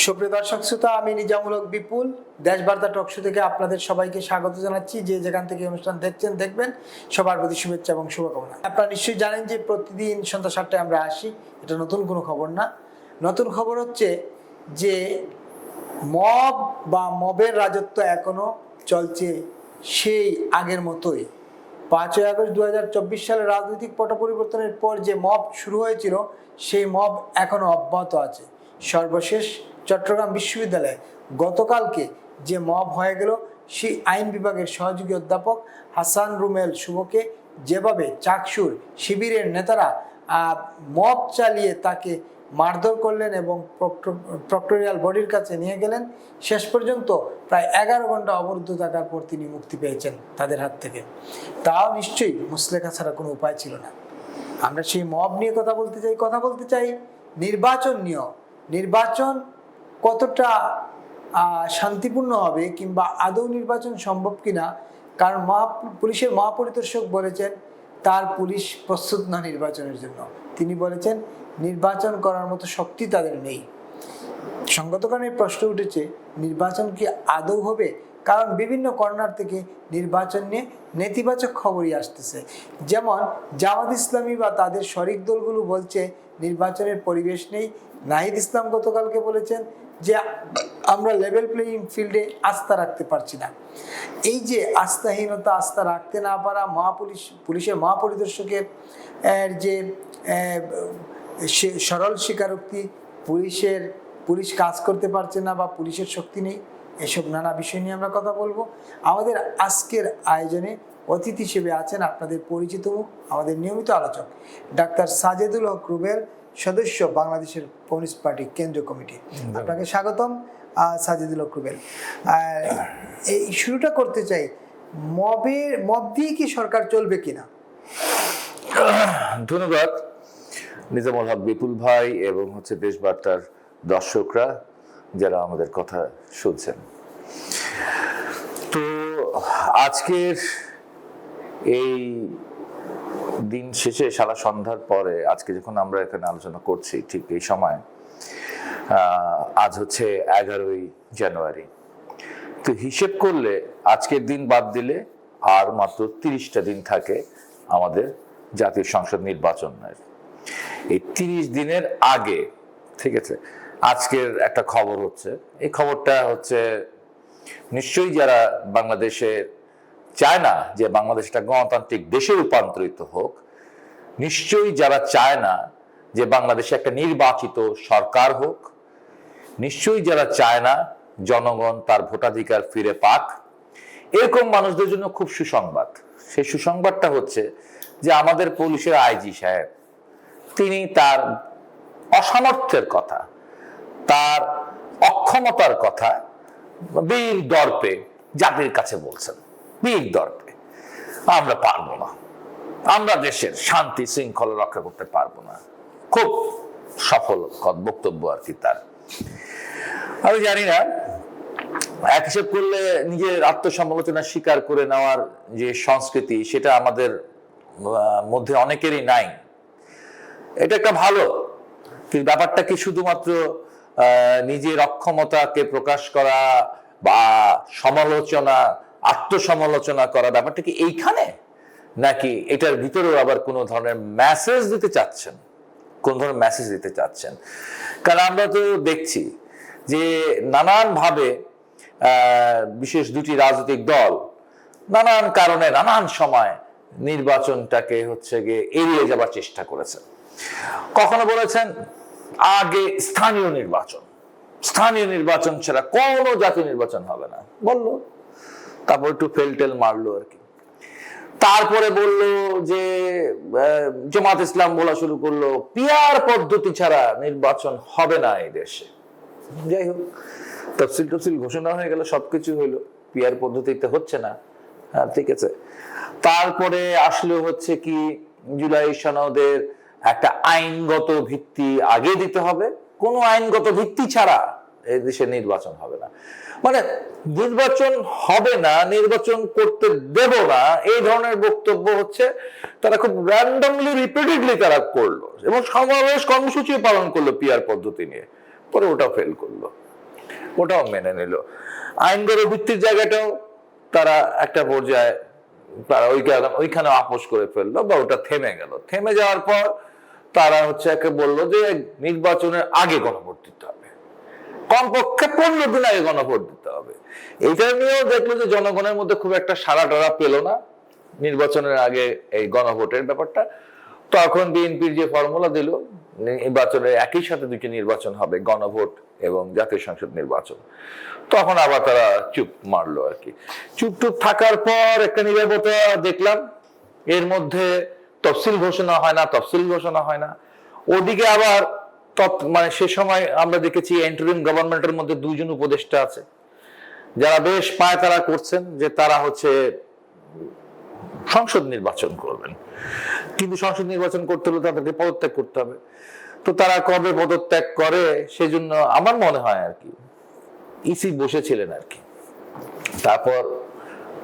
সুপ্রিয় দর্শক শ্রোতা, আমি নিজামূলক বিপুল, দেশবার্তা টকশো থেকে আপনাদের সবাইকে স্বাগত জানাচ্ছি। যে যেখান থেকে অনুষ্ঠান দেখছেন, দেখবেন। সবার প্রতি শুভেচ্ছা এবং শুভকামনা। আপনারা নিশ্চয়ই জানেন যে প্রতিদিন সন্ধ্যা সাতটায় আমরা আসি। এটা নতুন কোনো খবর না। নতুন খবর হচ্ছে যে মব বা মবের রাজত্ব এখনও চলছে সেই আগের মতোই। পাঁচই আগস্ট দু হাজার চব্বিশ সালে রাজনৈতিক পট পরিবর্তনের পর যে মব শুরু হয়েছিল, সেই মব এখনও অব্যাহত আছে। সর্বশেষ চট্টগ্রাম বিশ্ববিদ্যালয়ে গতকালকে যে মব হয়ে গেল, সেই আইন বিভাগের সহযোগী অধ্যাপক হাসান রুমেল শুভকে যেভাবে চাকসুর শিবিরের নেতারা মব চালিয়ে তাকে মারধর করলেন এবং প্রক্টোরিয়াল বডির কাছে নিয়ে গেলেন, শেষ পর্যন্ত প্রায় এগারো ঘণ্টা অবরুদ্ধ থাকার পর তিনি মুক্তি পেয়েছেন তাদের হাত থেকে। তাও নিশ্চয়ই মুসলেখা ছাড়া কোনো উপায় ছিল না। আমরা সেই মব নিয়ে কথা বলতে চাই, কথা বলতে চাই নির্বাচন নিয়েও। নির্বাচন কতটা শান্তিপূর্ণ হবে কিংবা আদৌ নির্বাচন সম্ভব কিনা, কারণ মহা, পুলিশের মহাপরিদর্শক বলেছেন তার পুলিশ প্রস্তুত না নির্বাচনের জন্য। তিনি বলেছেন, নির্বাচন করার মতো শক্তি তাদের নেই। সঙ্গত কারণে প্রশ্ন উঠেছে, নির্বাচন কি আদৌ হবে? কারণ বিভিন্ন কর্নার থেকে নির্বাচন নিয়ে নেতিবাচক খবরই আসতেছে। যেমন, জামাত ইসলামী বা তাদের শরিক দলগুলো বলছে, নির্বাচনের পরিবেশ নেই। নাহিদ ইসলাম গতকালকে বলেছেন যে আমরা লেভেল প্লেইং ফিল্ডে আস্থা রাখতে পারছি না। এই যে আস্থাহীনতা আস্থা রাখতে না পারা মহাপুলিশ, পুলিশের মহাপরিদর্শকের যে সরল স্বীকারোক্তি, পুলিশের, পুলিশ কাজ করতে পারছে না বা পুলিশের শক্তি নেই, এসব নানা বিষয় নিয়ে আমরা কথা বলব। আমাদের আজকের আয়োজনে অতিথি হিসেবে আছেন আপনাদের পরিচিত, আমাদের নিয়মিত আলোচক, ডাক্তার সাজেদুল হক রুবেল সদস্য বাংলাদেশের কমিউনিস্ট পার্টি কেন্দ্রীয় কমিটি। আপনাকে স্বাগতম সাজেদুল রুবেল। আর এই শুরুটা করতে চাই মবের মব দিয়ে কি সরকার চলবে কিনা? ধন্যবাদ। নিজামুল হক বিপুল ভাই এবং হচ্ছে দেশবার্তার দর্শকরা যারা আমাদের কথা শুনছেন। তো আজকের এই দিন শেষে সারা সন্ধ্যার পরে আজকে যখন আমরা এখানে আলোচনা করছি ঠিক এই সময় আজ হচ্ছে এগারোই জানুয়ারি। তো হিসেব করলে আজকের দিন বাদ দিলে আর মাত্র তিরিশটা দিন থাকে আমাদের জাতীয় সংসদ নির্বাচনের। এই তিরিশ দিনের আগে, ঠিক আছে, আজকের একটা খবর হচ্ছে। এই খবরটা হচ্ছে, নিশ্চয়ই যারা বাংলাদেশে চায় না যে বাংলাদেশ একটা গণতান্ত্রিক দেশে রূপান্তরিত হোক, নিশ্চয়ই যারা চায় না যে বাংলাদেশে একটা নির্বাচিত সরকার হোক, নিশ্চয়ই যারা চায় না জনগণ তার ভোটাধিকার ফিরে পাক, এরকম মানুষদের জন্য খুব সুসংবাদ। সেই সুসংবাদটা হচ্ছে যে আমাদের পুলিশের আইজি সাহেব, তিনি তার অসামর্থ্যের কথা, তার অক্ষমতার কথা বীর দর্পে জাতির কাছে বলছেন। বীর দর্পে আমরা পারব না। আমরা দেশের শান্তি শৃঙ্খলা রক্ষা করতে পারব না। খুব সফল বক্তব্য আর কি তার। আমি জানি না, এক হিসেব করলে নিজের আত্মসমালোচনা স্বীকার করে নেওয়ার যে সংস্কৃতি, সেটা আমাদের মধ্যে অনেকেরই নাই। এটা একটা ভালো, কিন্তু ব্যাপারটা কি শুধুমাত্র নিজের অক্ষমতাকে প্রকাশ করা বা সমালোচনা আত্মসমালোচনা করা ব্যাপারটা কি এইখানে? নাকি এটার ভিতরেও আবার কোনো ধরনের মেসেজ দিতে চাচ্ছেন? কোন ধরনের মেসেজ দিতে চাচ্ছেন? কারণ আমরা তো দেখছি যে নানান ভাবে বিশেষ দুটি রাজনৈতিক দল নানান কারণে, নানান সময় নির্বাচনটাকে হচ্ছে গিয়ে এড়িয়ে যাবার চেষ্টা করেছে। কখনো বলেছেন, আগে স্থানীয় নির্বাচন। স্থানীয় নির্বাচন ছাড়া কোনো জাতীয় নির্বাচন হবে না। বলল তারপর একটু ফেলটেল মারলো আর কি। তারপরে বলল যে জামাত ইসলাম বলা শুরু করল, পিয়ার পদ্ধতি ছাড়া নির্বাচন হবে না এই দেশে। যাই হোক, তফসিল টফসিল ঘোষণা হয়ে গেল, সবকিছু হইল। পিয়ার পদ্ধতিতে হচ্ছে না। হ্যাঁ ঠিক আছে। তারপরে আসলে হচ্ছে কি, জুলাই সনদের একটা আইনগত ভিত্তি আগে দিতে হবে। কোনো আইনগত ভিত্তি ছাড়া দেশে নির্বাচন হবে না। মানে নির্বাচন হবে না, নির্বাচন করতে দেব না, এই ধরনের বক্তব্য হচ্ছে তারা খুব র্যান্ডমলি রিপিটেডলি তারা করল এবং সমাবেশ কর্মসূচি পালন করল পিয়ার পদ্ধতি নিয়ে। পরে ওটাও ফেল করল। ওটাও মেনে নিল। আইনগত ভিত্তির জায়গাটাও তারা একটা পর্যায়ে তারা ওইখানে ওইখানে আপোষ করে ফেলল বা ওটা থেমে গেল। থেমে যাওয়ার পর তারা হচ্ছে একে বলল যে নির্বাচনের আগে গণভোট হবে। কমপক্ষে পনেরো দিন আগে গণভোট দিতে হবে। এইটা নিয়েও দেখল যে জনগণের মধ্যে খুব একটা সারা টারা পেল না নির্বাচনের আগে এই গণভোটের ব্যাপারটা। তখন বিএনপির যে ফর্মুলা দিল নির্বাচনে একই সাথে দুটি নির্বাচন হবে, গণভোট এবং জাতীয় সংসদ নির্বাচন। তখন আবার তারা চুপ মারলো আর কি। চুপ টুপ থাকার পর একটা নিরাপত্তা দেখলাম। এর মধ্যে তফসিল ঘোষণা হয় না, তফসিল ঘোষণা হয় না। ওদিকে আবার তৎ- মানে সে সময় আমরা দেখেছি এন্টারিম গভর্নমেন্টের মধ্যে দুইজন উপদেষ্টা আছে। যারা বেশ পায় তারা করছেন যে তারা হচ্ছে সংসদ নির্বাচন করবেন। কিন্তু সংসদ নির্বাচন করতে হলে তাদেরকে পদত্যাগ করতে হবে। তো তারা কবে পদত্যাগ করে সেজন্য আমার মনে হয় আর কি, ইসি বসেছিলেন আর কি। তারপর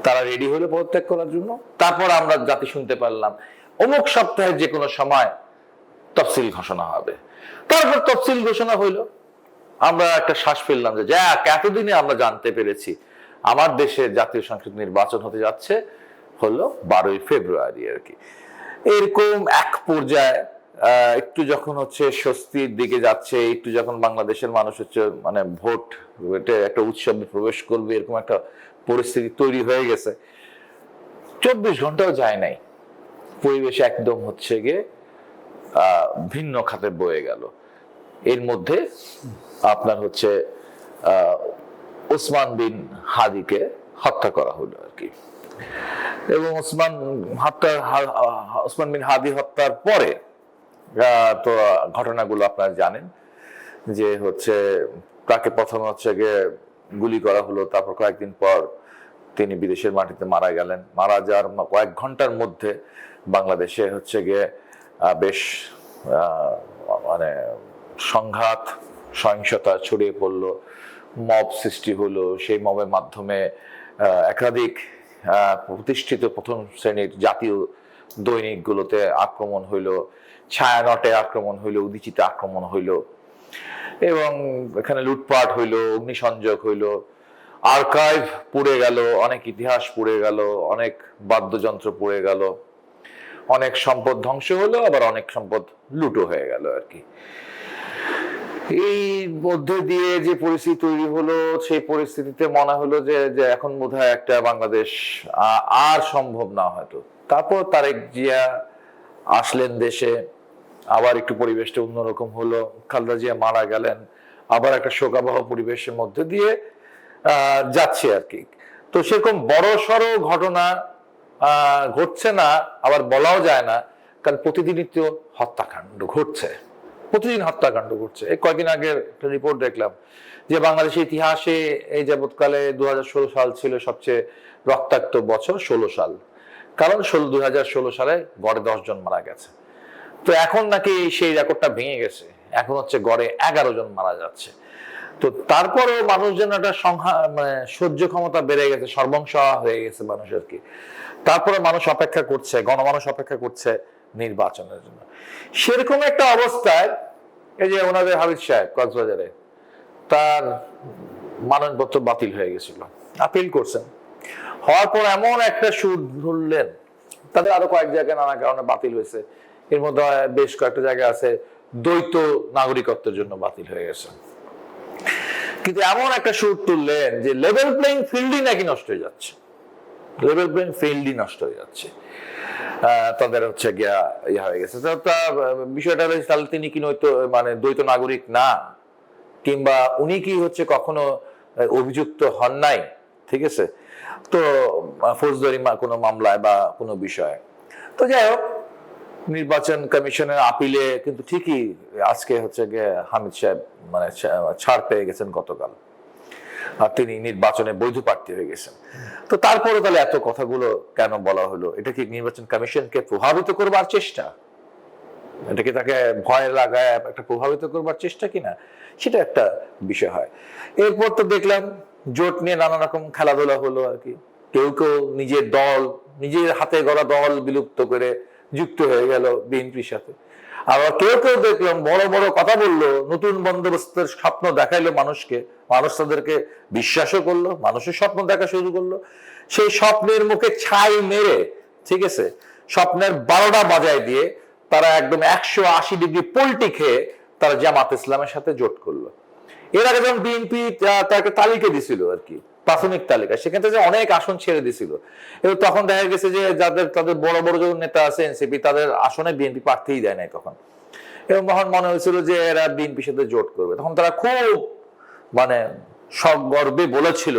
তারা রেডি হলো পদত্যাগ করার জন্য, তারপর আমরা জাতি শুনতে পারলাম। অমুক সপ্তাহের যে কোনো সময় তফসিল ঘোষণা হবে। তারপর তফসিল ঘোষণা হইল। আমরা একটা শ্বাস ফেললাম যে, যাক, এতদিনে আমরা জানতে পেরেছি। আমার দেশে জাতীয় সংসদ নির্বাচন হতে যাচ্ছে, হলো বারোই ফেব্রুয়ারি আর কি। এরকম এক পর্যায়ে একটু যখন হচ্ছে স্বস্তির দিকে যাচ্ছে, একটু যখন বাংলাদেশের মানুষ হচ্ছে মানে ভোট একটা উৎসবে প্রবেশ করবে, এরকম একটা পরিস্থিতি তৈরি হয়ে গেছে। চব্বিশ ঘন্টাও যায় নাই। পরিবেশ একদম হচ্ছে গিয়ে ভিন্ন খাতে বয়ে গেল। এর মধ্যে আপনার হচ্ছে ওসমান বিন হাদিকে হত্যা করা হলো আর কি। এবং ওসমান হত্যা হা- হা- ওসমান বিন হাদি হত্যার পরে তো ঘটনাগুলো আপনারা জানেন যে হচ্ছে তাকে প্রথমে হচ্ছে গিয়ে গুলি করা হলো, তারপর কয়েকদিন পর তিনি বিদেশের মাটিতে মারা গেলেন। মারা যাওয়ার কয়েক ঘণ্টার মধ্যে বাংলাদেশে হচ্ছে গিয়ে বেশ মানে সংঘাত, সহিংসতা ছড়িয়ে পড়ল, মব সৃষ্টি হলো, সেই মবের মাধ্যমে একাধিক প্রতিষ্ঠিত প্রথম শ্রেণির জাতীয় দৈনিকগুলোতে আক্রমণ হইল, ছায়ানটে আক্রমণ হইল, উদিচিতে আক্রমণ হইল, এবং এখানে লুটপাট হইল, অগ্নিসংযোগ হইল আর্কাইভ পুড়ে গেল, অনেক ইতিহাস পুড়ে গেল, অনেক বাদ্যযন্ত্র পুড়ে গেল অনেক সম্পদ ধ্বংস হলো, আবার অনেক সম্পদ লুটো হয়ে গেল আর কি। এই মধ্যে দিয়ে যে পরিস্থিতি তৈরি হলো, সেই পরিস্থিতিতে মনে হলো যে যে এখন বোধহয় একটা বাংলাদেশ আর সম্ভব না হয়তো। তারপর তারেক জিয়া আসলেন দেশে, আবার একটু পরিবেশটা অন্যরকম হলো, খালদা জিয়া মারা গেলেন, আবার একটা শোকাবহ পরিবেশের মধ্যে দিয়ে যাচ্ছে আর কি। তো সেরকম বড় সড়ো ঘটনা ঘটছে না, আবার বলাও যায় না, কারণ প্রতিদিনই তো হত্যাকাণ্ড ঘটছে। প্রতিদিন হত্যাকাণ্ড ঘটছে। এই কয়েকদিন আগের একটা রিপোর্ট দেখলাম যে বাংলাদেশের ইতিহাসে এই যাবৎকালে দু হাজার ষোলো সাল ছিল সবচেয়ে রক্তাক্ত বছর, ষোলো সাল। কারণ ষোলো দুই সালে গড়ে দশজন মারা গেছে। তো এখন নাকি সেই রেকর্ডটা ভেঙে গেছে। এখন হচ্ছে গড়ে এগারো জন মারা যাচ্ছে। তো তারপরেও মানুষ যেন একটা সংখ্যা মানে সহ্য ক্ষমতা বেড়ে গেছে, সর্বংশ হয়ে গেছে মানুষের কি। তারপরে মানুষ অপেক্ষা করছে, গণমানুষ অপেক্ষা করছে নির্বাচনের জন্য। সেরকম একটা অবস্থায় এই যে ওনাদের হাবিজ সাহেব কক্সবাজারে, তার মানবপত্র বাতিল হয়ে গেছিল, আপিল করছেন। হওয়ার পর এমন একটা সুর ধরলেন, তাদের আরও কয়েক জায়গায় নানা কারণে বাতিল হয়েছে। এর মধ্যে বেশ কয়েকটা জায়গা আছে, দ্বৈত নাগরিকত্বের জন্য বাতিল হয়ে গেছে। কিন্তু এমন একটা সুর তুললেন যে লেভেল প্লেইং ফিল্ডই নাকি নষ্ট হয়ে যাচ্ছে। লেভেল প্লেইং ফিল্ডই নষ্ট হয়ে যাচ্ছে। তাদের হচ্ছে গিয়া ইয়া হয়ে গেছে। তা, বিষয়টা হচ্ছে তাহলে তিনি কি নয়তো মানে দ্বৈত নাগরিক না? কিংবা উনি কি হচ্ছে কখনো অভিযুক্ত হন নাই? ঠিক আছে? তো ফৌজদারি কোনো মামলায় বা কোনো বিষয়ে। তো যাই হোক নির্বাচন কমিশনের আপিলে কিন্তু ঠিকই আজকে হচ্ছে গিয়ে হামিদ সাহেব মানে ছাড় পেয়ে গেছেন গতকাল। আর তিনি নির্বাচনে বৈধ প্রার্থী হয়ে গেছেন। তো তারপরে তাহলে এত কথাগুলো কেন বলা হলো? এটা কি নির্বাচন কমিশনকে প্রভাবিত করবার চেষ্টা? এটা কি তাকে ভয় লাগায় একটা প্রভাবিত করবার চেষ্টা কিনা? সেটা একটা বিষয় হয়। এরপর তো দেখলাম জোট নিয়ে নানা রকম খেলাধুলা হলো আর কি। কেউ কেউ নিজের দল, নিজের হাতে গড়া দল বিলুপ্ত করে যুক্ত হয়ে গেল বিএনপির সাথে। আবার কেউ কেউ দেখলাম বড় বড় কথা বলল, নতুন বন্দোবস্তের স্বপ্ন দেখাইলো মানুষকে। মানুষ তাদেরকে বিশ্বাসও করল, মানুষের স্বপ্ন দেখা শুরু করল। সেই স্বপ্নের মুখে ছাই মেরে, ঠিক আছে, স্বপ্নের বারোটা বাজায় দিয়ে তারা একদম একশো আশি ডিগ্রি পোল্টি খেয়ে তারা জামাত ইসলামের সাথে জোট করল। এর আগে যখন বিএনপি তাকে তালিকা দিছিল আর কি প্রাথমিক তালিকা। সেখান থেকে অনেক আসন ছেড়ে দিছিল। এবং তখন দেখা গেছে যে যাদের, তাদের বড় বড় যখন নেতা আছে এনসিপি, তাদের আসনে বিএনপি প্রার্থীই দেয় নাই তখন। এবং তখন মনে হয়েছিল যে এরা বিএনপির সাথে জোট করবে। তখন তারা খুব মানে সগর্বে বলেছিল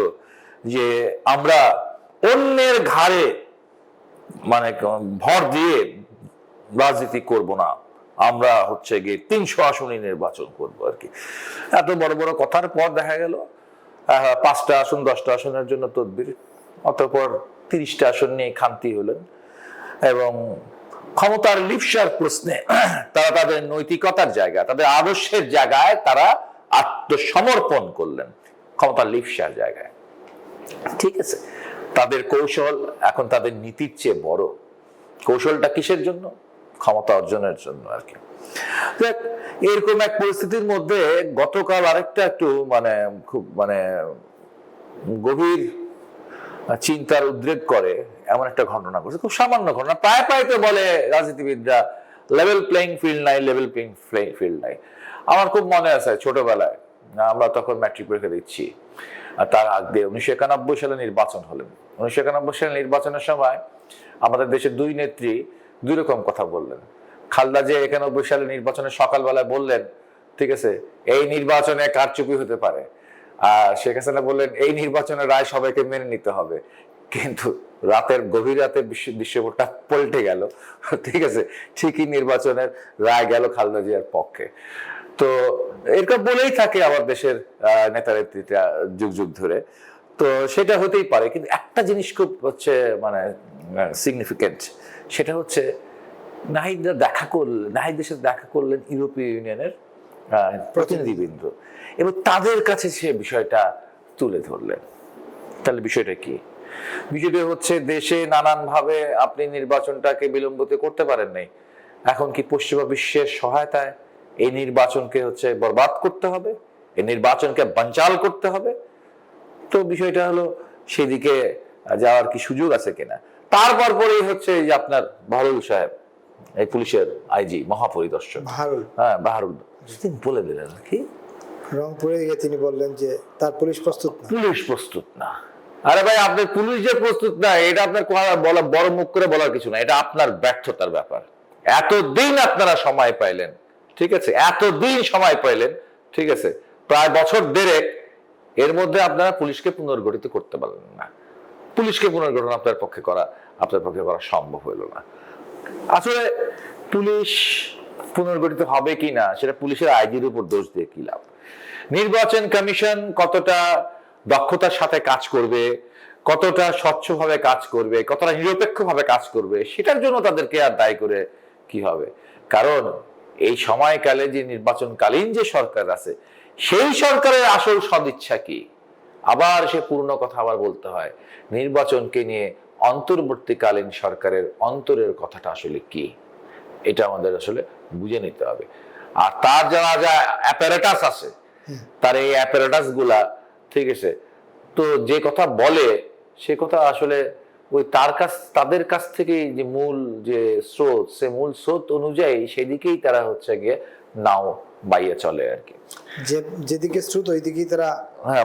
যে আমরা অন্যের ঘাড়ে মানে ভর দিয়ে রাজনীতি করব না। আমরা হচ্ছে গিয়ে তিনশো আসনই নির্বাচন করব আর কি। এত বড় বড় কথার পর দেখা গেল পাঁচটা আসন, দশটা আসনের জন্য তদবির। অতঃপর তিরিশটা আসন নিয়ে খান্তি হলেন এবং ক্ষমতার লিপসার প্রশ্নে তারা তাদের নৈতিকতার জায়গা, তাদের আদর্শের জায়গায় তারা আত্মসমর্পণ করলেন, ক্ষমতার লিপসার জায়গায়। ঠিক আছে, তাদের কৌশল এখন তাদের নীতির চেয়ে বড়। কৌশলটা কিসের জন্য? ক্ষমতা অর্জনের জন্য আর কি। দেখ, এরকম এক পরিস্থিতির মধ্যে গতকাল আরেকটা একটু মানে খুব মানে গভীর চিন্তার উদ্রেক করে এমন একটা ঘটনা ঘটছে খুব সামান্য ঘটনা। প্রায় প্রায় তো বলে রাজনীতিবিদরা লেভেল প্লেইং ফিল্ড নাই লেভেল প্লেইং ফিল্ড নাই। আমার খুব মনে আছে ছোটবেলায় আমরা তখন ম্যাট্রিক পরীক্ষা দিচ্ছি আর তার আগে উনিশশো একানব্বই সালে নির্বাচন হলেন উনিশশো একানব্বই সালে নির্বাচনের সময় আমাদের দেশের দুই নেত্রী দুই রকম কথা বললেন। খালদা যে একানব্বই সালে নির্বাচনে সকালবেলায় বললেন, ঠিক আছে, এই নির্বাচনে কারচুপি হতে পারে। আর শেখ হাসিনা বললেন, এই নির্বাচনের রায় সবাইকে মেনে নিতে হবে। কিন্তু রাতের, গভীর রাতে দৃশ্যপটটা পল্টে গেল। ঠিক আছে, ঠিকই নির্বাচনের রায় গেল খালেদা জিয়ার পক্ষে। তো এরকম বলেই থাকে আমার দেশের নেতা নেত্রীরা যুগ যুগ ধরে। তো সেটা হতেই পারে, কিন্তু একটা জিনিস খুব হচ্ছে মানে সিগনিফিকেন্ট সেটা হচ্ছে নাহিদরা দেখা করলেন নাহিদের সাথে দেখা করলেন ইউরোপীয় ইউনিয়নের প্রতিনিধিবৃন্দ। এবং তাদের কাছে সে বিষয়টা তুলে ধরলেন। তাহলে বিষয়টা কি? বিষয়টা হচ্ছে দেশে নানান ভাবে আপনি নির্বাচনটাকে বিলম্বিত করতে পারেন নাই। এখন কি পশ্চিমা বিশ্বের সহায়তায় এই নির্বাচনকে হচ্ছে বরবাদ করতে হবে? এই নির্বাচনকে বানচাল করতে হবে? তো বিষয়টা হলো সেদিকে যাওয়ার কি সুযোগ আছে কিনা? তারপর পরেই হচ্ছে এই যে আপনার বাহরুল সাহেব এই পুলিশের আইজি মহাপরিদর্শক। ভারুল হ্যাঁ বাহারুল। তিনি বলে দিলেন কি। রংপুরে গিয়ে তিনি বললেন যে তার পুলিশ প্রস্তুত না। পুলিশ প্রস্তুত না। আরে ভাই আপনার পুলিশ যে প্রস্তুত না এটা আপনার বলা বড় মুখ করে বলার কিছু না। এটা আপনার ব্যর্থতার ব্যাপার। এতদিন আপনারা সময় পাইলেন ঠিক আছে? এতদিন সময় পাইলেন ঠিক আছে? প্রায় বছর দেড়েক এর মধ্যে আপনারা পুলিশকে পুনর্গঠিত করতে পারলেন না। পুলিশকে পুনর্গঠন আপনার পক্ষে করা, আপনার পক্ষে করা সম্ভব হইল না। আসলে পুলিশ পুনর্গঠিত হবে কি না, সেটা পুলিশের আইডির উপর দোষ দিয়ে কি লাভ? নির্বাচন কমিশন কতটা দক্ষতার সাথে কাজ করবে, কতটা স্বচ্ছভাবে কাজ করবে, কতটা নিরপেক্ষভাবে কাজ করবে, সেটার জন্য তাদেরকে আর দায়ী করে কি হবে? কারণ এই সময়কালে যে নির্বাচনকালীন যে সরকার আছে, সেই সরকারের আসল সদিচ্ছা কি? আবার সে পূর্ণ কথা আবার বলতে হয়। নির্বাচনকে নিয়ে অন্তর্বর্তীকালীন সরকারের অন্তরের কথাটা আসলে কি? এটা আমাদের আসলে বুঝে নিতে হবে। আর তার যারা যা অ্যাপারেটাস আছে তার এই অ্যাপারেটাসগুলা ঠিক আছে? তো যে কথা বলে সে কথা আসলে ওই তার কাছ তাদের কাছ থেকে যে মূল যে স্রোত সে মূল স্রোত অনুযায়ী সেদিকেই তারা হচ্ছে গিয়ে নাও বাইয়ে চলে আর কি। যে যেদিকে স্রোত ওইদিকেই তারা হ্যাঁ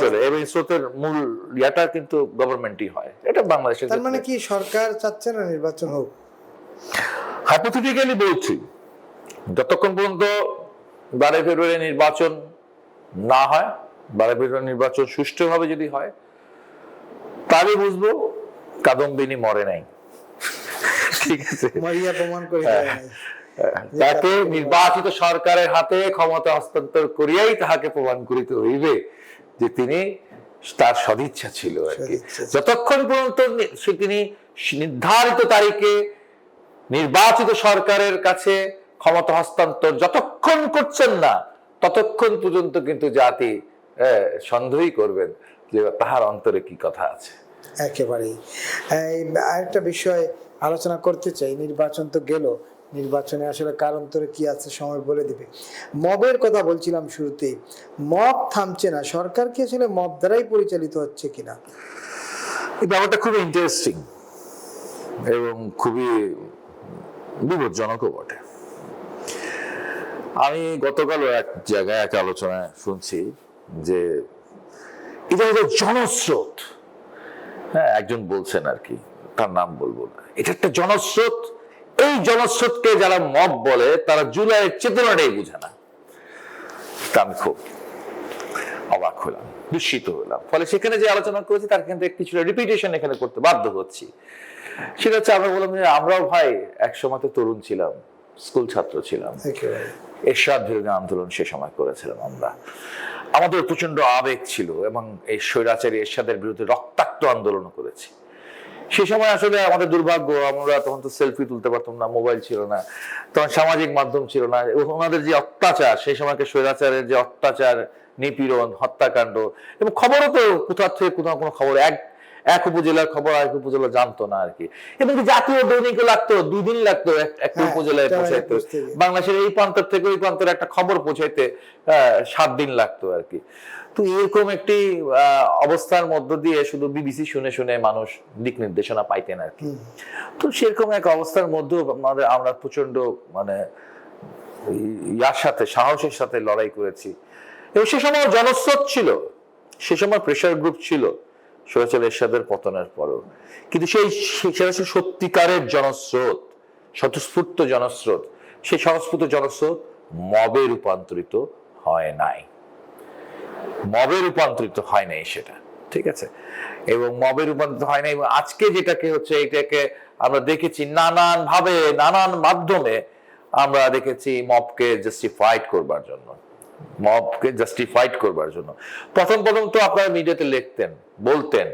চলে। এবং স্রোতের মূল ইয়াটা কিন্তু গভর্নমেন্টই হয়। এটা বাংলাদেশের তার মানে কি সরকার চাচ্ছে না নির্বাচন হোক? হাইপোথেটিক্যালি বলছি যতক্ষণ পর্যন্ত বারে ফেব্রুয়ারি নির্বাচন না হয় বারে ফেব্রুয়ারি নির্বাচন সুষ্ঠুভাবে যদি হয় তাহলে বুঝব কাদম্বিনী মরে নাই। ঠিক আছে? মারিয়া প্রমাণ করে। তাকে নির্বাচিত সরকারের হাতে ক্ষমতা হস্তান্তর করিয়াই তাহাকে প্রমাণ করিতে হইবে যে তিনি তার সদিচ্ছা ছিল আর কি। যতক্ষণ পর্যন্ত তিনি নির্ধারিত তারিখে নির্বাচিত সরকারের কাছে ক্ষমতা হস্তান্তর যতক্ষণ করছেন না ততক্ষণ পর্যন্ত কিন্তু জাতি সন্দেহই করবেন যে তাহার অন্তরে কি কথা আছে। একেবারেই। আরেকটা বিষয় আলোচনা করতে চাই। নির্বাচন তো গেল নির্বাচনে আসলে কার অন্তরে কি আছে সময় বলে দিবে। মবের কথা বলছিলাম শুরুতেই মব থামছে না। সরকার কি আসলে মব দ্বারাই পরিচালিত হচ্ছে কিনা? এই ব্যাপারটা খুবই ইন্টারেস্টিং এবং খুবই বিপজ্জনকও বটে। আমি গতকালও এক জায়গায় এক আলোচনায় শুনছি যে এটা হলো জনস্রোত। হ্যাঁ একজন বলছেন আর কি, তার নাম বলব না। এটা একটা জনস্রোত এই জনস্রোতকে যারা মব বলে তারা জুলাইয়ের চেতনাটাই বুঝে না। আমি খুব অবাক হলাম বিস্মিত হলাম। ফলে সেখানে যে আলোচনা করেছি তার কিন্তু কিছুটা রিপিটেশন এখানে করতে বাধ্য হচ্ছি। সেটা হচ্ছে আমরা বললাম যে আমরাও ভাই এক সময় তো তরুণ ছিলাম স্কুল ছাত্র ছিলাম। এরশাদ বিরোধী আন্দোলন সে সময় করেছিলাম আমরা। আমাদের প্রচণ্ড আবেগ ছিল এবং এই স্বৈরাচারী এরশাদের বিরুদ্ধে রক্তাক্ত আন্দোলন করেছি। সে সময় আসলে আমাদের দুর্ভাগ্য, আমরা তখন তো সেলফি তুলতে পারতাম না মোবাইল ছিল না, তখন সামাজিক মাধ্যম ছিল না, ওনাদের যে অত্যাচার, সেই সময়কে স্বৈরাচারের যে অত্যাচার, নিপীড়ন, হত্যাকাণ্ড, এবং খবরও তো কোথাও থেকে কোথাও কোনো খবর, এক এক উপজেলার খবর এক উপজেলা জানতো না আর কি এবং জাতীয় দৈনিকও লাগতো? দুদিন লাগতো এক- একটা হ্যাঁ, উপজেলায় পৌঁছাইতে। বাংলাদেশের এই প্রান্তর থেকে ওই প্রান্তের একটা খবর পৌঁছাইতে সাত দিন লাগতো আর কি তো এরকম একটি অবস্থার মধ্য দিয়ে শুধু বিবিসি শুনে শুনে মানুষ দিক নির্দেশনা পাইতেন আর কি তো সেরকম এক অবস্থার মধ্যেও আমাদের আমরা প্রচণ্ড মানে ইয়ার সাথে সাহসের সাথে লড়াই করেছি। এবং সে সময় জনস্রোত ছিল। সে সময় প্রেশার গ্রুপ ছিল। সরাচল এরশাদের পতনের পরও। কিন্তু সেই সেটা সত্যিকারের জনস্রোত, স্বতঃস্ফূর্ত জনস্রোত। সেই স্বতঃস্ফূর্ত জনস্রোত মবে রূপান্তরিত হয় নাই। মবে রূপান্তরিত হয় নাই সেটা, ঠিক আছে? এবং মবে রূপান্তরিত হয় নাই এবং আজকে যেটাকে হচ্ছে এটাকে আমরা দেখেছি নানান ভাবে নানান মাধ্যমে আমরা দেখেছি মবকে জাস্টিফাইড করবার জন্য। মবকে জাস্টিফাইড করবার জন্য। প্রথম প্রথম তো আপনারা মিডিয়াতে লিখতেন বলতেন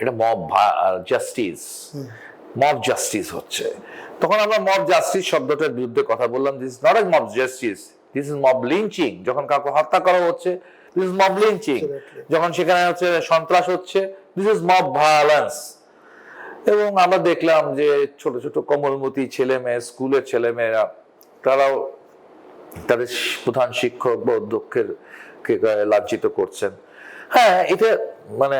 এটা মব জাস্টিস মব জাস্টিস হচ্ছে। তখন আমরা মব জাস্টিস শব্দটার বিরুদ্ধে কথা বললাম this not a mob justice this is mob lynching যখন কাউকে হত্যা করা হচ্ছে দিস ইজ মব লিঞ্চিং যখন সেখানে হচ্ছে সন্ত্রাস হচ্ছে দিস ইজ মব ভায়োলেন্স এবং আমরা দেখলাম যে ছোট ছোট কমলমতি ছেলে মেয়ে স্কুলের ছেলে মেয়েরা তারাও তাদের প্রধান শিক্ষক বা অধ্যক্ষের লাঞ্ছিত করছেন। হ্যাঁ এটা মানে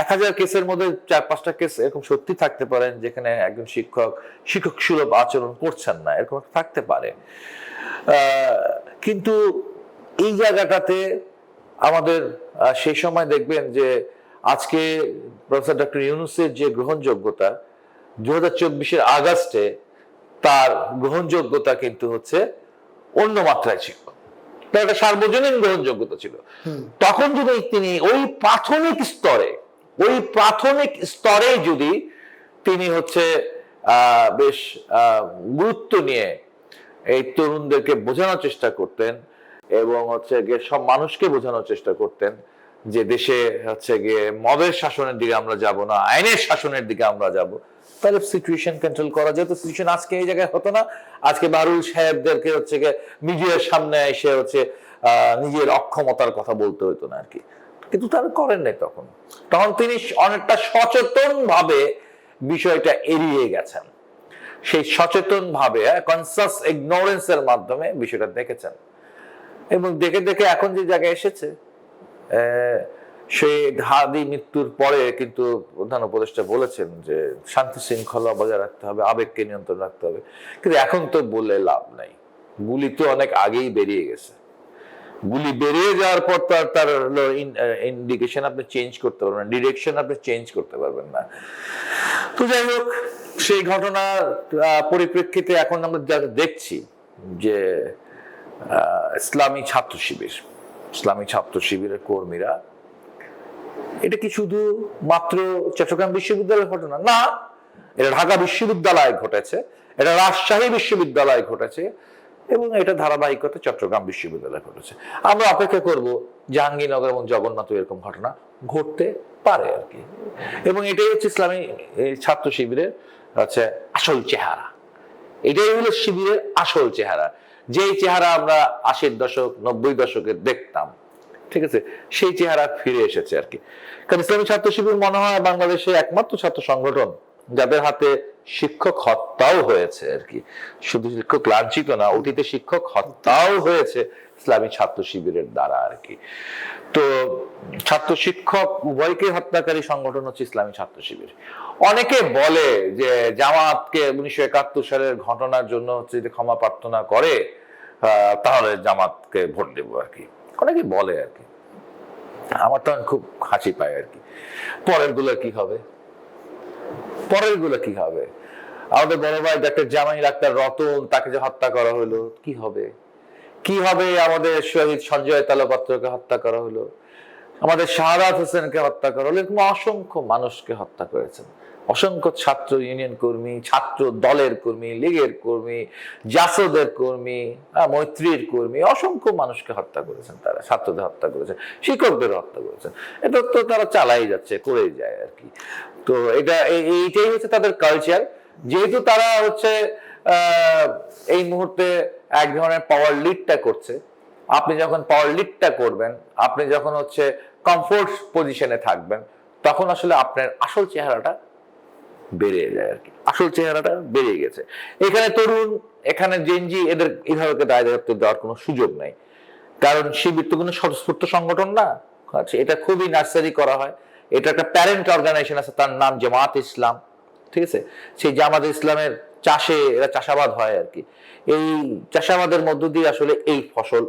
এক হাজার কেসের মধ্যে চার পাঁচটা কেস এরকম সত্যি থাকতে পারেন যেখানে একজন শিক্ষক শিক্ষক সুলভ আচরণ করছেন না, এরকম থাকতে পারে। কিন্তু এই জায়গাটাতে আমাদের সেই সময় দেখবেন যে আজকে প্রফেসর ডক্টর ইউনুসের যে গ্রহণযোগ্যতা দু হাজার চব্বিশের আগস্টে তার গ্রহণযোগ্যতা কিন্তু হচ্ছে অন্য মাত্রায় ছিল। তার একটা সার্বজনীন গ্রহণযোগ্যতা ছিল। তখন যদি তিনি ওই প্রাথমিক স্তরে ওই প্রাথমিক স্তরে যদি তিনি হচ্ছে বেশ গুরুত্ব নিয়ে এই তরুণদেরকে বোঝানোর চেষ্টা করতেন এবং হচ্ছে গিয়ে সব মানুষকে বোঝানোর চেষ্টা করতেন যে দেশে হচ্ছে গিয়ে মদের শাসনের দিকে আমরা যাব না আইনের শাসনের দিকে আমরা যাব তাহলে সিচুয়েশন কন্ট্রোল করা যেত সিচুয়েশন আজকে এই জায়গায় হতো না আজকে বারুল সাহেবদেরকে হচ্ছে গিয়ে মিডিয়ার সামনে এসে হচ্ছে আহ, নিজের অক্ষমতার কথা বলতে হতো না আর কি কিন্তু তারা করেন নাই তখন। তখন তিনি অনেকটা সচেতন ভাবে বিষয়টা এড়িয়ে গেছেন। সেই সচেতন ভাবে কনসাস ইগনোরেন্সের মাধ্যমে বিষয়টা দেখেছেন। এবং দেখে দেখে এখন যে জায়গায় এসেছে সেই হাদি মৃত্যুর পরে কিন্তু প্রধান উপদেষ্টা বলেছেন যে শান্তি শৃঙ্খলা বজায় রাখতে হবে, আবেগকে নিয়ন্ত্রণ রাখতে হবে। কিন্তু এখন তো বলে লাভ নাই। গুলি তো অনেক আগেই বেরিয়ে গেছে। গুলি বেরিয়ে যাওয়ার পর তো আর তার ইন্ডিকেশন আপনি চেঞ্জ করতে পারবেন না ডিরেকশন আপনি চেঞ্জ করতে পারবেন না। তো যাই হোক, সেই ঘটনার পরিপ্রেক্ষিতে এখন আমরা যা দেখছি যে ইসলামী ছাত্র শিবির, ইসলামী ছাত্র শিবিরের কর্মীরা এটা কি শুধু মাত্র চট্টগ্রাম বিশ্ববিদ্যালয়ের ঘটনা? না, এটা ঢাকা বিশ্ববিদ্যালয়ে ঘটেছে, এটা রাজশাহী বিশ্ববিদ্যালয়ে ঘটেছে এবং এটা ধারাবাহিকতা চট্টগ্রাম বিশ্ববিদ্যালয়ে ঘটেছে। আমরা অপেক্ষা করব জাহাঙ্গীরনগর এবং জগন্নাথ এরকম ঘটনা ঘটতে পারে আর কি। এবং এটাই হচ্ছে ইসলামী ছাত্র শিবিরের হচ্ছে আসল চেহারা। এটাই হলো শিবিরের আসল চেহারা। যেই চেহারা আমরা আশির দশক, নব্বই দশকে দেখতাম ঠিক আছে, সেই চেহারা ফিরে এসেছে আর কি। কারণ ইসলামী ছাত্র শিবির মনে হয় বাংলাদেশে একমাত্র ছাত্র সংগঠন যাদের হাতে শিক্ষক হত্যাও হয়েছে আর কি। শুধু শিক্ষক লাঞ্ছিত না, অতীতে শিক্ষক হত্যাও হয়েছে ইসলামী ছাত্র শিবিরের দ্বারা আর কি। তো ছাত্র শিক্ষক উভয়কে হত্যাকারী সংগঠন হচ্ছে ইসলামী ছাত্র শিবির। অনেকে বলে যে জামাতকে উনিশশো একাত্তর সালের ঘটনার জন্য হচ্ছে যদি ক্ষমা প্রার্থনা করে তাহলে জামাতকে ভোট দেবো আর কি। অনেকে বলে আর কি। আমার তখন খুব হাসি পায় আর কি। পরেরগুলো কি হবে? পরেরগুলো কি হবে? আমাদের বড় ভাই ডাক্তার জামাই ডাক্তার রতন, তাকে যে হত্যা করা হলো, কি হবে? কি হবে আমাদের শহীদ সঞ্জয় তালপত্রকে হত্যা করা হলো? আমাদের শাহাদাত হোসেনকে হত্যা করা হলো? এরকম অসংখ্য মানুষকে হত্যা করেছেন। অসংখ্য ছাত্র ইউনিয়ন কর্মী, ছাত্র দলের কর্মী, লীগের কর্মী, জাসদের কর্মী মৈত্রীর কর্মী, অসংখ্য মানুষকে হত্যা করেছেন তারা, ছাত্রদের হত্যা করেছেন শিক্ষকদের হত্যা করেছেন। এটা তো তারা চালাই যাচ্ছে, করেই যায় আর কি। তো এটা এইটাই হচ্ছে তাদের কালচার যেহেতু তারা হচ্ছে এই মুহূর্তে এক ধরনের পাওয়ার লিডটা করছে, আপনি যখন পাওয়ার লিডটা করবেন, আপনি যখন হচ্ছে কমফোর্ট পজিশনে থাকবেন, তখন আসলে আপনার আসল চেহারাটা বেড়ে যায় আর কি। আসল চেহারাটা বেড়ে গেছে। এখানে তরুণ, এখানে জেনজি এদের এভাবে দায় দায়িত্ব দেওয়ার কোনো সুযোগ নেই। কারণ শিবির তো কোনো স্বতঃস্ফূর্ত সংগঠন না। আচ্ছা এটা খুবই নার্সারি করা হয়। এটা একটা প্যারেন্ট অর্গানাইজেশন আছে, তার নাম জামাত ইসলাম। ঠিক আছে? সেই জামাত ইসলামের চাষে এরা চাষাবাদ হয় আর কি। এই চাষাবাদের মধ্য দিয়ে আসলে এই ফসল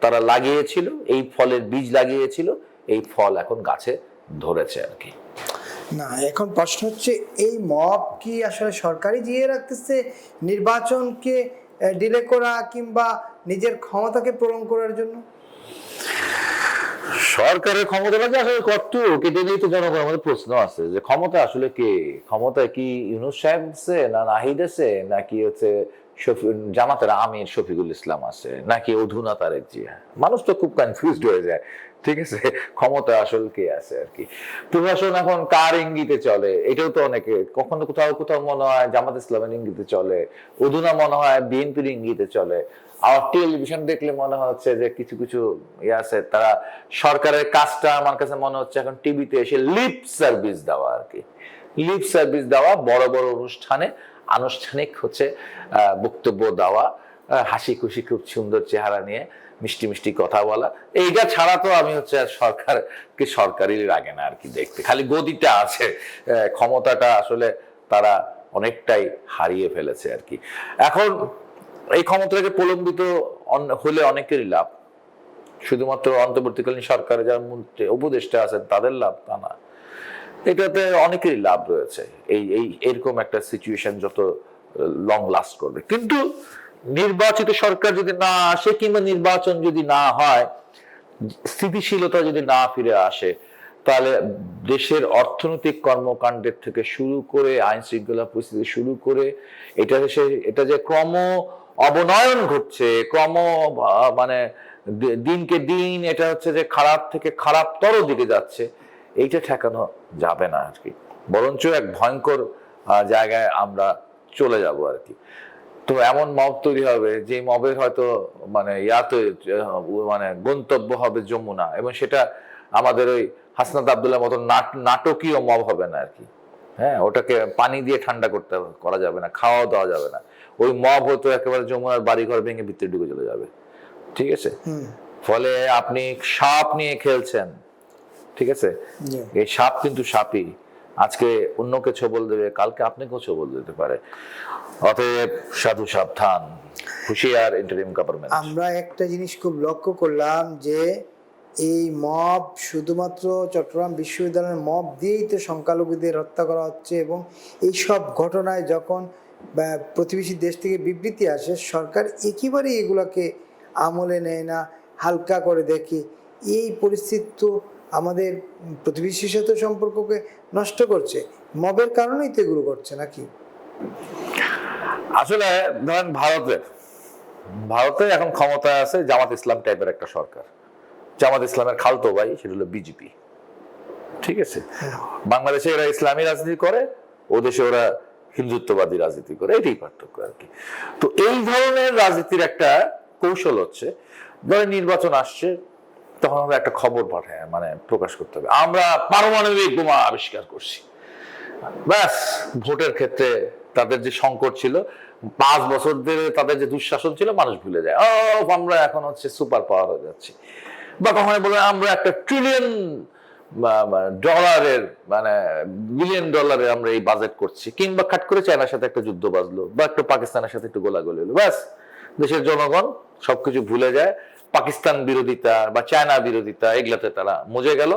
তারা লাগিয়েছিল, এই ফলের বীজ লাগিয়েছিল, এই ফল এখন গাছে ধরেছে আর কি। না, এখন প্রশ্ন হচ্ছে, এই মব কি আসলে সরকারি জিয়ে রাখতেছে? নির্বাচনকে ডিলে করা কিংবা নিজের ক্ষমতাকে পূরণ করার জন্য? সরকারের ক্ষমতাটা যে আসলে কত কেটে নিয়ে তো জনগণ আমাদের প্রশ্ন আছে যে ক্ষমতা আসলে কে? ক্ষমতা কি ইউনুস সাহেব আছে না নাহিদ আছে? নাকি হচ্ছে জামাতের আমির শফিকুল ইসলাম আছে? নাকি অধুনা তারেক জিয়া? মানুষ তো খুব কনফিউজড হয়ে যায়। ঠিক আছে? ক্ষমতা আসল কে আছে আর কি? প্রশাসন এখন কার ইঙ্গিতে চলে? এটাও তো অনেকে, কখনো কোথাও কোথাও মনে হয় জামাত ইসলামের ইঙ্গিতে চলে অধুনা মনে হয় বিএনপির ইঙ্গিতে চলে। আর টেলিভিশন দেখলে মনে হচ্ছে যে কিছু কিছু ইয়ে আছে, তারা সরকারের কাজটা আমার কাছে মনে হচ্ছে এখন টিভিতে এসে লিপ সার্ভিস দেওয়া আর কি। লিপ সার্ভিস দেওয়া, বড় বড় অনুষ্ঠানে আনুষ্ঠানিক হচ্ছে বক্তব্য দেওয়া হাসি খুশি খুব সুন্দর চেহারা নিয়ে। মিষ্টি মিষ্টি কথা বলা। এইটা ছাড়া তো আমি হচ্ছে আর সরকারকে সরকারি লাগে না আর কি দেখতে। খালি গদিটা আছে। ক্ষমতাটা আসলে তারা অনেকটাই হারিয়ে ফেলেছে আর কি। এখন এই ক্ষমতাটাকে প্রলম্বিত হলে অনেকেরই লাভ। শুধুমাত্র অন্তর্বর্তীকালীন সরকারের যারা মন্ত্রী, উপদেষ্টা আছেন, তাদের লাভ তা না। এটাতে অনেকেরই লাভ রয়েছে। এই এই, এরকম একটা সিচুয়েশন যত লং লাস্ট করবে। কিন্তু নির্বাচিত সরকার যদি না আসে কিংবা নির্বাচন যদি না হয়, স্থিতিশীলতা যদি না ফিরে আসে, তাহলে দেশের অর্থনৈতিক কর্মকাণ্ডের থেকে শুরু করে আইন শৃঙ্খলা পরিস্থিতি শুরু করে, এটা দেশে এটা যে ক্রম অবনয়ন ঘটছে, ক্রম মানে দিনকে দিন এটা হচ্ছে যে খারাপ থেকে খারাপতর দিকে যাচ্ছে, এইটা ঠেকানো যাবে না আর কি। বরঞ্চ এক ভয়ঙ্কর জায়গায় আমরা চলে যাব আর কি। তো এমন মব তৈরি হবে যে মবের হয়তো মানে ইয়াতে মানে গন্তব্য হবে যমুনা এবং সেটা আমাদের ওই হাসনাত আবদুল্লাহ মতো নাটকীয় মব হবে না আর কি হ্যাঁ ওটাকে পানি দিয়ে ঠান্ডা করতে করা যাবে না খাওয়া দেওয়া যাবে না। ওই মব হতো একেবারে যমুনার বাড়িঘর ভেঙে ভিতরে ঢুকে চলে যাবে। ঠিক আছে? ফলে আপনি সাপ নিয়ে খেলছেন। ঠিক আছে? এই সাপ কিন্তু সাপই। আজকে অন্যকে ছবল দেবে কালকে আপনি আপনাকেও ছবল দিতে পারে। অতএব সাধু সাবধান, হুঁশিয়ার ইন্টারিম গভর্নমেন্ট আমরা একটা জিনিস খুব লক্ষ্য করলাম যে এই মব শুধুমাত্র চট্টগ্রাম বিশ্ববিদ্যালয়ের মব দিয়েই তো সংখ্যালঘুদের হত্যা করা হচ্ছে এবং এই সব ঘটনায় যখন প্রতিবেশী দেশ থেকে বিবৃতি আসে, সরকার একেবারেই এগুলোকে আমলে নেয় না, হালকা করে দেখে। এই পরিস্থিতি তো আমাদের প্রতিবেশীর সাথে সম্পর্ককে নষ্ট করছে। মবের কারণেই তো এগুলো করছে নাকি? আসলে ধরেন ভারতের ভারতে এখন ক্ষমতায় আছে জামাত ইসলাম টাইপের একটা সরকার। জামাত ইসলামের খালতো ভাই সেটা হলো বিজেপি ঠিক আছে? বাংলাদেশে এরা ইসলামী রাজনীতি করে ও দেশে ওরা হিন্দুত্ববাদী রাজনীতি করে এটাই পার্থক্য আর কি। তো এই ধরনের রাজনীতির একটা কৌশল হচ্ছে ধরেন নির্বাচন আসছে তখন আমরা একটা খবর পাঠায় মানে প্রকাশ করতে হবে। আমরা পারমাণবিক বোমা আবিষ্কার করছি। ব্যাস, ভোটের ক্ষেত্রে তাদের যে সংকট ছিল, পাঁচ বছর ধরে তাদের যে দুঃশাসন ছিল, মানুষ ভুলে যায়। ও আমরা এখন হচ্ছে সুপার পাওয়ার হয়ে যাচ্ছি। বা কখনো বলে আমরা একটা ট্রিলিয়ন ডলারের মানে বিলিয়ন ডলারের আমরা এই বাজেট করছি। কিংবা খাট করে চায়নার সাথে একটা যুদ্ধ বাজলো বা একটু পাকিস্তানের সাথে একটু গোলাগুলি হলো। ব্যাস, দেশের জনগণ সবকিছু ভুলে যায়। পাকিস্তান বিরোধিতা বা চায়না বিরোধিতা এগুলাতে তারা মজে গেল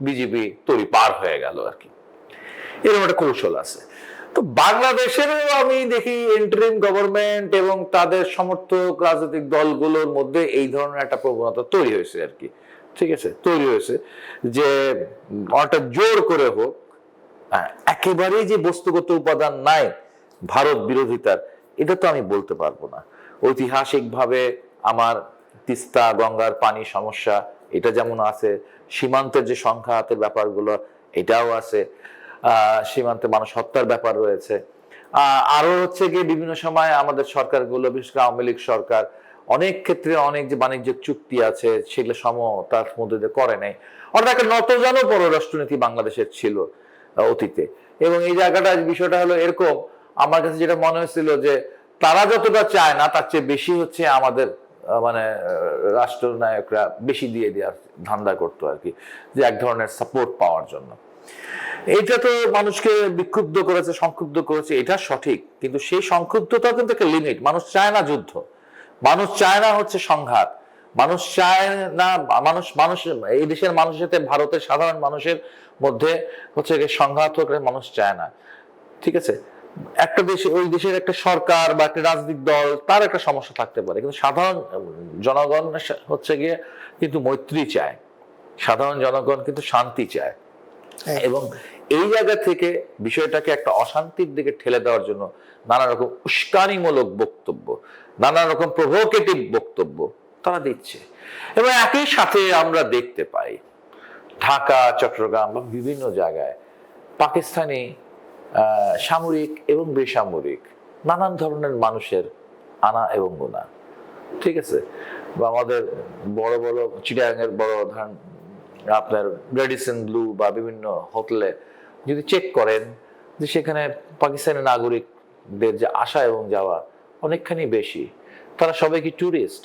বিজেপি তৈরি পার হয়ে গেল আর কি। এরকম একটা কৌশল আছে। তো বাংলাদেশেরও আমি দেখি ইন্টারিম গভর্নমেন্ট এবং তাদের সমর্থক রাজনৈতিক দলগুলোর মধ্যে এই ধরনের একটা প্রবণতা তৈরি হয়েছে আর কি। ঠিক আছে? তৈরি হয়েছে যে অনেকটা জোর করে হোক হ্যাঁ, একেবারেই যে বস্তুগত উপাদান নাই ভারত বিরোধিতার এটা তো আমি বলতে পারব না। ঐতিহাসিকভাবে আমার তিস্তা গঙ্গার পানি সমস্যা এটা যেমন আছে সীমান্তের যে সংঘাতের ব্যাপারগুলো এটাও আছে সীমান্তে মানুষ হত্যার ব্যাপার রয়েছে। আহ, আরও হচ্ছে গিয়ে বিভিন্ন সময় আমাদের সরকারগুলো বিশেষ করে আওয়ামী লীগ সরকার অনেক ক্ষেত্রে অনেক যে বাণিজ্যিক চুক্তি আছে সেগুলো সম তার মধ্যে করে নেই। অর্থাৎ একটা নতজন পররাষ্ট্রনীতি বাংলাদেশের ছিল অতীতে। এবং এই জায়গাটা বিষয়টা হলো এরকম আমার কাছে যেটা মনে হয়েছিল যে তারা যতটা চায় না তার চেয়ে বেশি হচ্ছে আমাদের মানে রাষ্ট্রনায়করা বেশি দিয়ে দেওয়ার ধান্দা করতো আর কি, যে এক ধরনের সাপোর্ট পাওয়ার জন্য। এটা তো মানুষকে বিক্ষুব্ধ করেছে, সংক্ষুব্ধ করেছে, এটা সঠিক, কিন্তু সেই সংক্ষুব্ধতা কিন্তু একটা লিমিট মানুষ চায় না যুদ্ধ। মানুষ চায় না হচ্ছে সংঘাত। মানুষ চায় না, মানুষ মানুষ, এই দেশের মানুষের সাথে, ভারতের সাধারণ মানুষের মধ্যে হচ্ছে সংঘাত হোক মানুষ চায় না। ঠিক আছে? একটা দেশে ওই দেশের একটা সরকার বা একটা রাজনৈতিক দল তার একটা সমস্যা থাকতে পারে। কিন্তু সাধারণ জনগণ হচ্ছে গিয়ে কিন্তু মৈত্রী চায়। সাধারণ জনগণ কিন্তু শান্তি চায়। এবং এই জায়গা থেকে বিষয়টাকে একটা অশান্তির দিকে ঠেলে দেওয়ার জন্য নানা রকম উস্কানিমূলক বক্তব্য নানা রকম প্রভোকেটিভ বক্তব্য তারা দিচ্ছে। এবং একই সাথে আমরা দেখতে পাই ঢাকা চট্টগ্রাম বা বিভিন্ন জায়গায় পাকিস্তানি সামরিক এবং বেসামরিক, নানান ধরনের মানুষের আনা এবং গোনা। ঠিক আছে? বা আমাদের বড় বড় চিটাগাঙের বড় ধরেন আপনার রেডিসন ব্লু বা বিভিন্ন হোটেলে যদি চেক করেন যে সেখানে পাকিস্তানি নাগরিকদের যে আসা এবং যাওয়া অনেকখানি বেশি, তারা সবাই কি ট্যুরিস্ট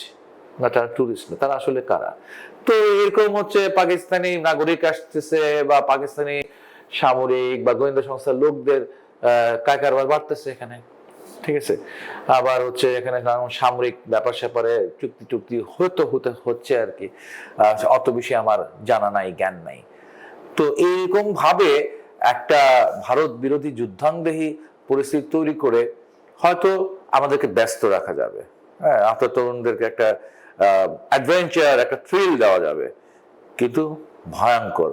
না, তারা ট্যুরিস্ট না, তারা আসলে কারা? তো এরকম হচ্ছে পাকিস্তানি নাগরিক আসতেছে বা পাকিস্তানি সামরিক বা গোয়েন্দা সংস্থার লোকদের কারবার বাড়তেছে এখানে। ঠিক আছে? আবার হচ্ছে এখানে সামরিক ব্যাপার স্যাপারে চুক্তি টুক্তি হতে হতে হচ্ছে আর কি। অত বেশি আমার জানা নাই, জ্ঞান নাই। তো এইরকম ভাবে একটা ভারত বিরোধী যুদ্ধাংদেহী পরিস্থিতি তৈরি করে হয়তো আমাদেরকে ব্যস্ত রাখা যাবে। হ্যাঁ আপনার তরুণদেরকে একটা অ্যাডভেঞ্চার একটা থ্রিল দেওয়া যাবে। কিন্তু ভয়ঙ্কর।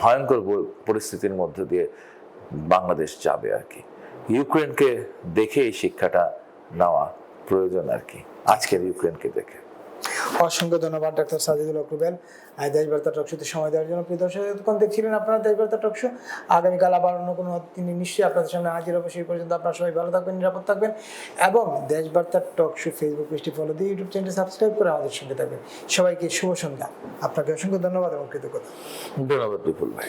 ভয়ঙ্কর পরিস্থিতির মধ্যে দিয়ে বাংলাদেশ যাবে আর কি। ইউক্রেনকে দেখে এই শিক্ষাটা নেওয়া প্রয়োজন আর কি। আজকের ইউক্রেনকে দেখে। অসংখ্য ধন্যবাদ, ডাক্তার সাজিদুল অক্রুবেল দেশবার্তা টকশোতে সময় দেওয়ার জন্য প্রিয় দর্শক, এতক্ষণ দেখছিলেন আপনারা দেশবার্তা টকশো আগামীকাল আবার অন্য কোনো তিনি নিশ্চয়ই আপনাদের সামনে হাজির হবে, সেই পর্যন্ত আপনারা সবাই ভালো থাকবেন, নিরাপদ থাকবেন এবং দেশবার্তা টকশো ফেসবুক পেজটি ফলো দিয়ে ইউটিউব চ্যানেলটি সাবস্ক্রাইব করে আমাদের সঙ্গে থাকবেন। সবাইকে শুভ সন্ধ্যা। আপনাকে অসংখ্য ধন্যবাদ এবং কৃতজ্ঞতা। ধন্যবাদ বিপুল ভাই।